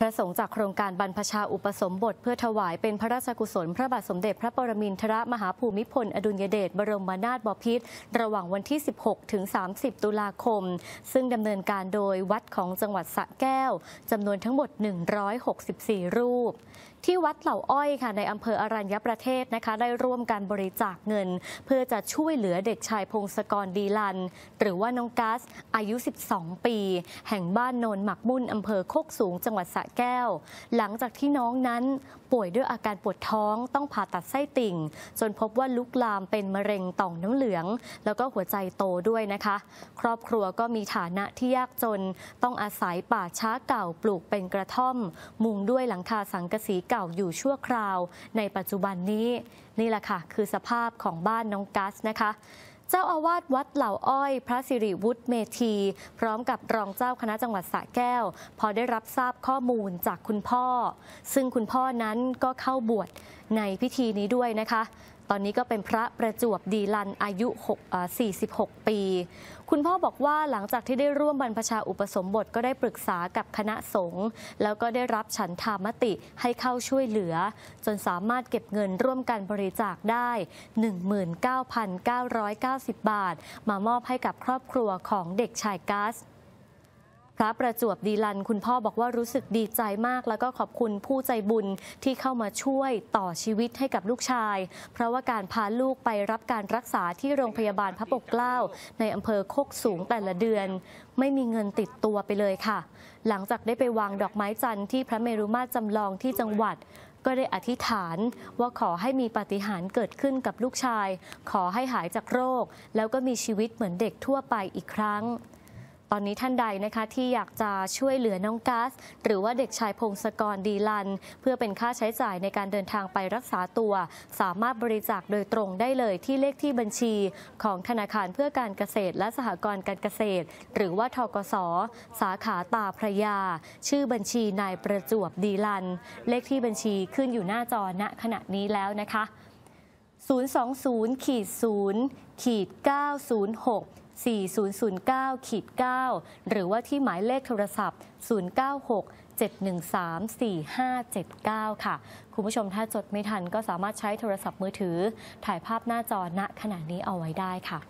พระสงฆ์จากโครงการบรรพชาอุปสมบทเพื่อถวายเป็นพระราชกุศล พระบาทสมเด็จพระปรมินทรมหาภูมิพล อดุลยเดชบรมนาถบพิตรระหว่างวันที่ 16 ถึง 30 ตุลาคม ซึ่งดำเนินการโดยวัดของจังหวัดสระแก้วจำนวนทั้งหมด 164 รูป ที่วัดเหล่าอ้อยค่ะในอำเภออรัญญประเทศนะคะ ได้ร่วมการบริจาคเงิน เพื่อจะช่วยเหลือเด็กชายพงศกรดีลัน หรือว่าน้องกัสอายุ 12 ปี แห่งบ้านโนนหมักมุ่นอำเภอโคกสูงจังหวัดสระแก้ว หลังจากที่น้องนั้นป่วยด้วยอาการปวดท้องต้องผ่าตัดไส้ติ่ง จนพบว่าลุกลามเป็นมะเร็งต่อมน้ำเหลือง แล้วก็หัวใจโตด้วยนะคะ ครอบครัวก็มีฐานะที่ยากจน ต้องอาศัยป่าช้าเก่าปลูกเป็นกระท่อม มุงด้วยหลังคาสังกะสีเก่าอยู่ชั่วคราว ในปัจจุบันนี้ นี่แหละค่ะ คือสภาพของบ้านน้องกัสนะคะ เจ้าอาวาสวัดเหล่าอ้อย พระสิริวุฒิเมธี พร้อมกับรองเจ้าคณะจังหวัดสระแก้ว พอได้รับทราบข้อมูลจากคุณพ่อ ซึ่งคุณพ่อนั้นก็เข้าบวชในพิธีนี้ด้วยนะคะ ตอนนี้ก็เป็นพระประจวบดีลันอายุ6 46 ปี คุณพ่อบอกว่าหลังจากที่ได้ร่วมบรรพชาอุปสมบทก็ได้ปรึกษากับคณะสงฆ์แล้วก็ได้รับฉันทามติให้เข้าช่วยเหลือ จนสามารถเก็บเงินร่วมกันบริจาคได้ 19,990 บาท มามอบให้กับครอบครัวของเด็กชายกัส พระประจวบดีลันคุณพ่อบอกว่ารู้สึกดีใจมาก แล้วก็ขอบคุณผู้ใจบุญที่เข้ามาช่วยต่อชีวิตให้กับลูกชาย เพราะว่าการพาลูกไปรับการรักษาที่โรงพยาบาลพระปกเกล้า ในอำเภอโคกสูงแต่ละเดือน ไม่มีเงินติดตัวไปเลยค่ะ หลังจากได้ไปวางดอกไม้จันทร์ที่พระเมรุมาตรจำลองที่จังหวัดก็ได้อธิษฐานว่าขอให้มีปาฏิหาริย์เกิดขึ้นกับลูกชาย ขอให้หายจากโรค แล้วก็มีชีวิตเหมือนเด็กทั่วไปอีกครั้ง ตอนนี้ท่านใดนะคะที่อยากจะช่วยเหลือน้องกัส หรือว่าเด็กชายพงศกรดีลัน เพื่อเป็นค่าใช้จ่ายในการเดินทางไปรักษาตัว สามารถบริจาคโดยตรงได้เลยที่เลขที่บัญชี ของธนาคารเพื่อการเกษตรและสหกรณ์การเกษตร หรือว่าทกส สาขาตาพระยา ชื่อบัญชีนายประจวบดีลัน เลขที่บัญชีขึ้นอยู่หน้าจอณขณะนี้แล้วนะคะ020ขีด0ขีด906 4009ขีด9หรือว่าที่หมายเลขโทรศัพท์ 096 713 4579 ค่ะ คุณผู้ชมถ้าจดไม่ทันก็สามารถใช้โทรศัพท์มือถือ ถ่ายภาพหน้าจอณขณะนี้เอาไว้ได้ค่ะ